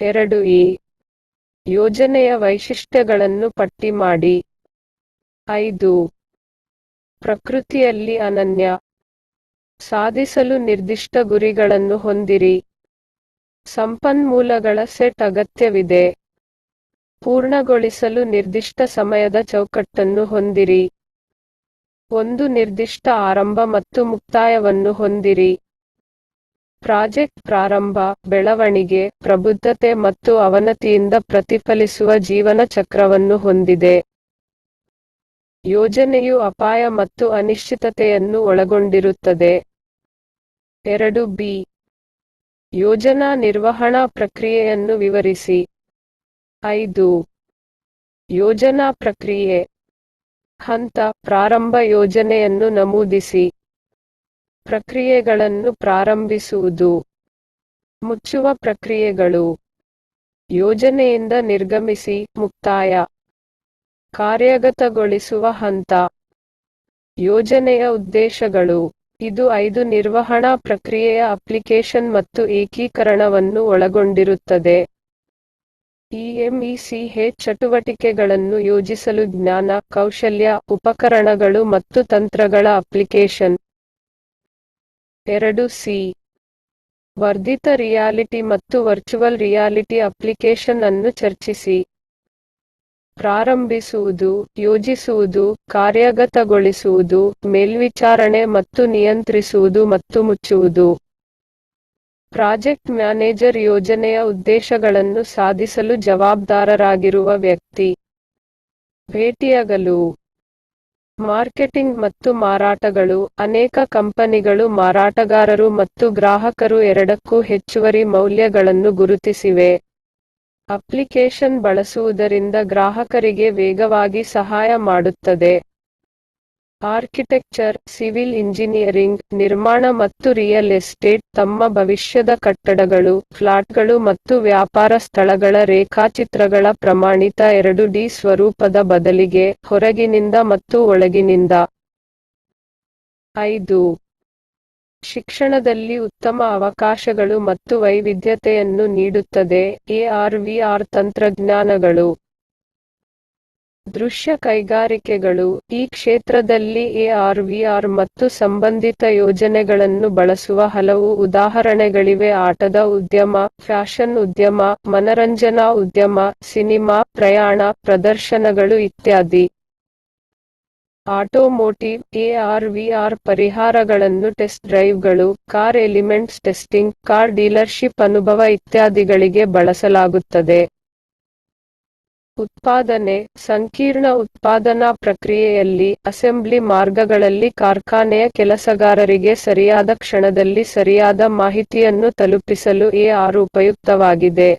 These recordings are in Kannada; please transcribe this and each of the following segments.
ಎರಡು ಈ ಯೋಜನೆಯ ವೈಶಿಷ್ಟ್ಯಗಳನ್ನು ಪಟ್ಟಿ ಮಾಡಿ. ಐದು ಪ್ರಕೃತಿಯಲ್ಲಿ ಅನನ್ಯ. ಸಾಧಿಸಲು ನಿರ್ದಿಷ್ಟ ಗುರಿಗಳನ್ನು ಹೊಂದಿರಿ. ಸಂಪನ್ಮೂಲಗಳ ಸೆಟ್ ಅಗತ್ಯವಿದೆ. ಪೂರ್ಣಗೊಳಿಸಲು ನಿರ್ದಿಷ್ಟ ಸಮಯದ ಚೌಕಟ್ಟನ್ನು ಹೊಂದಿರಿ. ಒಂದು ನಿರ್ದಿಷ್ಟ ಆರಂಭ ಮತ್ತು ಮುಕ್ತಾಯವನ್ನು ಹೊಂದಿರಿ. ಪ್ರಾಜೆಕ್ಟ್ ಪ್ರಾರಂಭ, ಬೆಳವಣಿಗೆ, ಪ್ರಬುದ್ಧತೆ ಮತ್ತು ಅವನತಿಯಿಂದ ಪ್ರತಿಫಲಿಸುವ ಜೀವನ ಚಕ್ರವನ್ನು ಹೊಂದಿದೆ. ಯೋಜನೆಯು ಅಪಾಯ ಮತ್ತು ಅನಿಶ್ಚಿತತೆಯನ್ನು ಒಳಗೊಂಡಿರುತ್ತದೆ. ಎರಡು ಬಿ. ಯೋಜನಾ ನಿರ್ವಹಣಾ ಪ್ರಕ್ರಿಯೆಯನ್ನು ವಿವರಿಸಿ. ಐದು. ಯೋಜನಾ ಪ್ರಕ್ರಿಯೆ. ಹಂತ, ಪ್ರಾರಂಭ ಯೋಜನೆಯನ್ನು ನಮೂದಿಸಿ. ಪ್ರಕ್ರಿಯೆಗಳನ್ನು ಪ್ರಾರಂಭಿಸುವುದು. ಮುಚ್ಚುವ ಪ್ರಕ್ರಿಯೆಗಳು. ಯೋಜನೆಯಿಂದ ನಿರ್ಗಮಿಸಿ ಮುಕ್ತಾಯ. ಕಾರ್ಯಗತಗೊಳಿಸುವ ಹಂತ. ಯೋಜನೆಯ ಉದ್ದೇಶಗಳು. ಇದು ಐದು ನಿರ್ವಹಣಾ ಪ್ರಕ್ರಿಯೆಯ ಅಪ್ಲಿಕೇಶನ್ ಮತ್ತು ಏಕೀಕರಣವನ್ನು ಒಳಗೊಂಡಿರುತ್ತದೆ. ಇಎಂಇಸಿಎಚ್ ಚಟುವಟಿಕೆಗಳನ್ನು ಯೋಜಿಸಲು ಜ್ಞಾನ, ಕೌಶಲ್ಯ, ಉಪಕರಣಗಳು ಮತ್ತು ತಂತ್ರಗಳ ಅಪ್ಲಿಕೇಶನ್. ಎರಡು ಸಿ. ವರ್ಧಿತ ರಿಯಾಲಿಟಿ ಮತ್ತು ವರ್ಚುವಲ್ ರಿಯಾಲಿಟಿ ಅಪ್ಲಿಕೇಶನ್ ಅನ್ನು ಚರ್ಚಿಸಿ. ಪ್ರಾರಂಭಿಸುವುದು, ಯೋಜಿಸುವುದು, ಕಾರ್ಯಗತಗೊಳಿಸುವುದು, ಮೇಲ್ವಿಚಾರಣೆ ಮತ್ತು ನಿಯಂತ್ರಿಸುವುದು ಮತ್ತು ಮುಚ್ಚುವುದು. ಪ್ರಾಜೆಕ್ಟ್ ಮ್ಯಾನೇಜರ್ ಯೋಜನೆಯ ಉದ್ದೇಶಗಳನ್ನು ಸಾಧಿಸಲು ಜವಾಬ್ದಾರರಾಗಿರುವ ವ್ಯಕ್ತಿ. ಭೇಟಿಯಾಗಲು. ಮಾರ್ಕೆಟಿಂಗ್ ಮತ್ತು ಮಾರಾಟಗಳು, ಅನೇಕ ಕಂಪನಿಗಳು ಮಾರಾಟಗಾರರು ಮತ್ತು ಗ್ರಾಹಕರು ಎರಡಕ್ಕೂ ಹೆಚ್ಚುವರಿ ಮೌಲ್ಯಗಳನ್ನು ಗುರುತಿಸಿವೆ. ಅಪ್ಲಿಕೇಶನ್ ಬಳಸುವುದರಿಂದ ಗ್ರಾಹಕರಿಗೆ ವೇಗವಾಗಿ ಸಹಾಯ ಮಾಡುತ್ತದೆ. ಆರ್ಕಿಟೆಕ್ಚರ್, ಸಿವಿಲ್ ಇಂಜಿನಿಯರಿಂಗ್, ನಿರ್ಮಾಣ ಮತ್ತು ರಿಯಲ್ ಎಸ್ಟೇಟ್ ತಮ್ಮ ಭವಿಷ್ಯದ ಕಟ್ಟಡಗಳು, ಫ್ಲಾಟ್ಗಳು ಮತ್ತು ವ್ಯಾಪಾರ ಸ್ಥಳಗಳ ರೇಖಾಚಿತ್ರಗಳ ಪ್ರಮಾಣಿತ ಎರಡು ಡಿ ಸ್ವರೂಪದ ಬದಲಿಗೆ ಹೊರಗಿನಿಂದ ಮತ್ತು ಒಳಗಿನಿಂದ. ಐದು. ಶಿಕ್ಷಣದಲ್ಲಿ ಉತ್ತಮ ಅವಕಾಶಗಳು ಮತ್ತು ವೈವಿಧ್ಯತೆಯನ್ನು ನೀಡುತ್ತದೆ. ಎಆರ್ ತಂತ್ರಜ್ಞಾನಗಳು. ದೃಶ್ಯ ಕೈಗಾರಿಕೆಗಳು ಈ ಕ್ಷೇತ್ರದಲ್ಲಿ ಎಆರ್ ಮತ್ತು ಸಂಬಂಧಿತ ಯೋಜನೆಗಳನ್ನು ಬಳಸುವ ಹಲವು ಉದಾಹರಣೆಗಳಿವೆ. ಆಟದ ಉದ್ಯಮ, ಫ್ಯಾಷನ್ ಉದ್ಯಮ, ಮನರಂಜನಾ ಉದ್ಯಮ, ಸಿನಿಮಾ, ಪ್ರಯಾಣ, ಪ್ರದರ್ಶನಗಳು ಇತ್ಯಾದಿ. ಆಟೋಮೋಟಿವ್ ಎಆರ್ ಪರಿಹಾರಗಳನ್ನು, test ಡ್ರೈವ್ಗಳು, car elements testing, car dealership ಅನುಭವ ಇತ್ಯಾದಿಗಳಿಗೆ ಬಳಸಲಾಗುತ್ತದೆ. ಉತ್ಪಾದನೆ, ಸಂಕೀರ್ಣ ಉತ್ಪಾದನಾ ಪ್ರಕ್ರಿಯೆಯಲ್ಲಿ ಅಸೆಂಬ್ಲಿ ಮಾರ್ಗಗಳಲ್ಲಿ ಕಾರ್ಖಾನೆಯ ಕೆಲಸಗಾರರಿಗೆ ಸರಿಯಾದ ಕ್ಷಣದಲ್ಲಿ ಸರಿಯಾದ ಮಾಹಿತಿಯನ್ನು ತಲುಪಿಸಲು ಎಆರ್ ಉಪಯುಕ್ತವಾಗಿದೆ.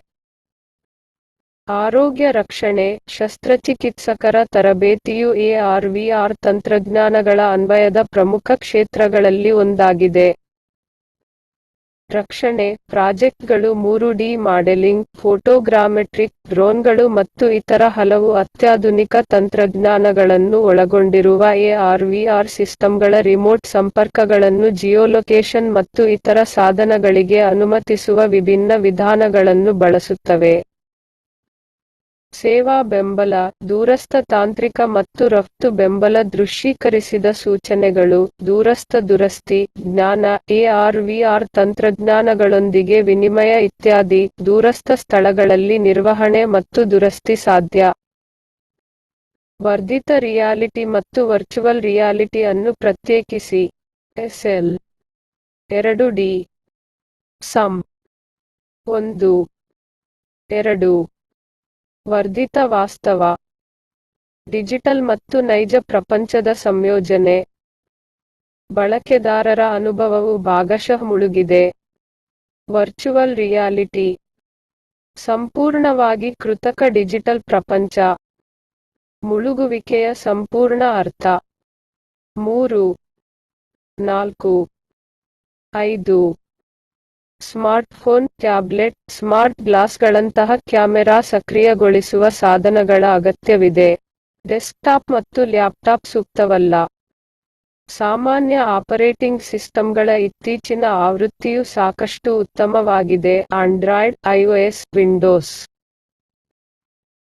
ಆರೋಗ್ಯ ರಕ್ಷಣೆ, ಶಸ್ತ್ರಚಿಕಿತ್ಸಕರ ತರಬೇತಿಯು ಎಆರ್ ತಂತ್ರಜ್ಞಾನಗಳ ಅನ್ವಯದ ಪ್ರಮುಖ ಕ್ಷೇತ್ರಗಳಲ್ಲಿ ಒಂದಾಗಿದೆ. ರಕ್ಷಣೆ, ಪ್ರಾಜೆಕ್ಟ್ಗಳು ಮೂರು ಡಿ ಮಾಡೆಲಿಂಗ್, ಫೋಟೋಗ್ರಾಮೆಟ್ರಿಕ್, ಡ್ರೋನ್ಗಳು ಮತ್ತು ಇತರ ಹಲವು ಅತ್ಯಾಧುನಿಕ ತಂತ್ರಜ್ಞಾನಗಳನ್ನು ಒಳಗೊಂಡಿರುವ ಎಆರ್ ಸಿಸ್ಟಂಗಳ ರಿಮೋಟ್ ಸಂಪರ್ಕಗಳನ್ನು ಜಿಯೋಲೊಕೇಶನ್ ಮತ್ತು ಇತರ ಸಾಧನಗಳಿಗೆ ಅನುಮತಿಸುವ ವಿಭಿನ್ನ ವಿಧಾನಗಳನ್ನು ಬಳಸುತ್ತವೆ. ಸೇವಾ ಬೆಂಬಲ, ದೂರಸ್ಥ ತಾಂತ್ರಿಕ ಮತ್ತು ರಫ್ತು ಬೆಂಬಲ ದೃಶ್ಯೀಕರಿಸಿದ ಸೂಚನೆಗಳು, ದೂರಸ್ಥ ದುರಸ್ತಿ, ಜ್ಞಾನ ಎಆರ್/ವಿಆರ್ ತಂತ್ರಜ್ಞಾನಗಳೊಂದಿಗೆ ವಿನಿಮಯ ಇತ್ಯಾದಿ, ದೂರಸ್ಥ ಸ್ಥಳಗಳಲ್ಲಿ ನಿರ್ವಹಣೆ ಮತ್ತು ದುರಸ್ತಿ ಸಾಧ್ಯ. ವರ್ಧಿತ ರಿಯಾಲಿಟಿ ಮತ್ತು ವರ್ಚುವಲ್ ರಿಯಾಲಿಟಿ ಅನ್ನು ಪ್ರತ್ಯೇಕಿಸಿ. ಎಸ್ಎಲ್. ಎರಡು ಡಿ. ಸಂ. ಒಂದು. ಎರಡು. ವರ್ಧಿತ ವಾಸ್ತವ. ಡಿಜಿಟಲ್ ಮತ್ತು ನೈಜ ಪ್ರಪಂಚದ ಸಂಯೋಜನೆ. ಬಳಕೆದಾರರ ಅನುಭವವು ಭಾಗಶಃ ಮುಳುಗಿದೆ. Virtual reality. ಸಂಪೂರ್ಣವಾಗಿ ಕೃತಕ ಡಿಜಿಟಲ್ ಪ್ರಪಂಚ. ಮುಳುಗುವಿಕೆಯ ಸಂಪೂರ್ಣ ಅರ್ಥ. ಮೂರು, ನಾಲ್ಕು, ಐದು ಸ್ಮಾರ್ಟ್ಫೋನ್, ಟ್ಯಾಬ್ಲೆಟ್, ಸ್ಮಾರ್ಟ್ ಗ್ಲಾಸ್ಗಳಂತಹ ಕ್ಯಾಮೆರಾ ಸಕ್ರಿಯಗೊಳಿಸುವ ಸಾಧನಗಳ ಅಗತ್ಯವಿದೆ. ಡೆಸ್ಕ್ಟಾಪ್ ಮತ್ತು ಲ್ಯಾಪ್ಟಾಪ್ ಸೂಕ್ತವಲ್ಲ. ಸಾಮಾನ್ಯ ಆಪರೇಟಿಂಗ್ ಸಿಸ್ಟಂಗಳ ಇತ್ತೀಚಿನ ಆವೃತ್ತಿಯು ಸಾಕಷ್ಟು ಉತ್ತಮವಾಗಿದೆ. Android iOS Windows.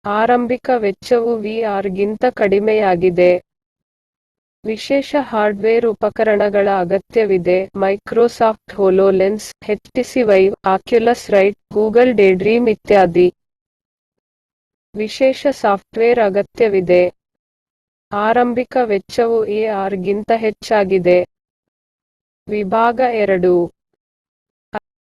ಆರಂಭಿಕ ವೆಚ್ಚವು ವಿಆರ್ ಗಿಂತ ಕಡಿಮೆಯಾಗಿದೆ. ವಿಶೇಷ ಹಾರ್ಡ್ವೇರ್ ಉಪಕರಣಗಳ ಅಗತ್ಯವಿದೆ. Microsoft HoloLens HTC Vive Oculus Rift Google Daydream ಇತ್ಯಾದಿ. ವಿಶೇಷ ಸಾಫ್ಟ್ವೇರ್ ಅಗತ್ಯವಿದೆ. ಆರಂಭಿಕ ವೆಚ್ಚವು ಎಆರ್ ಗಿಂತ ಹೆಚ್ಚಾಗಿದೆ. ವಿಭಾಗ ಎರಡು.